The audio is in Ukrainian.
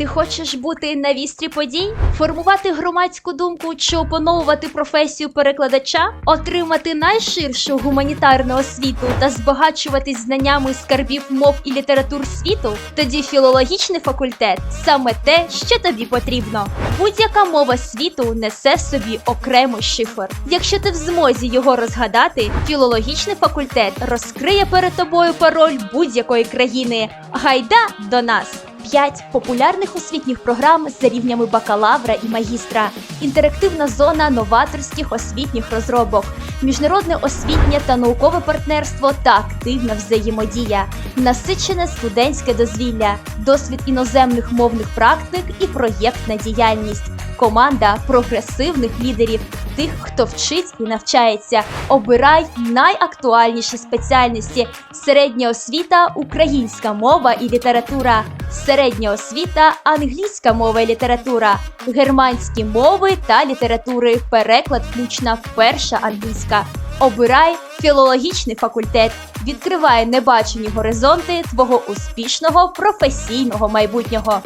Ти хочеш бути на вістрі подій, формувати громадську думку чи опановувати професію перекладача, отримати найширшу гуманітарну освіту та збагачуватись знаннями скарбів мов і літератур світу? Тоді філологічний факультет саме те, що тобі потрібно. Будь-яка мова світу несе в собі окремий шифр. Якщо ти в змозі його розгадати, філологічний факультет розкриє перед тобою пароль будь-якої країни. Гайда до нас! 5 популярних освітніх програм за рівнями бакалавра і магістра, інтерактивна зона новаторських освітніх розробок, міжнародне освітнє та наукове партнерство та активна взаємодія, насичене студентське дозвілля, досвід іноземних мовних практик і проєктна діяльність. Команда прогресивних лідерів, тих, хто вчить і навчається. Обирай найактуальніші спеціальності: середня освіта, українська мова і література, середня освіта, англійська мова і література, германські мови та літератури, переклад включна перша англійська. Обирай філологічний факультет, відкривай небачені горизонти твого успішного професійного майбутнього.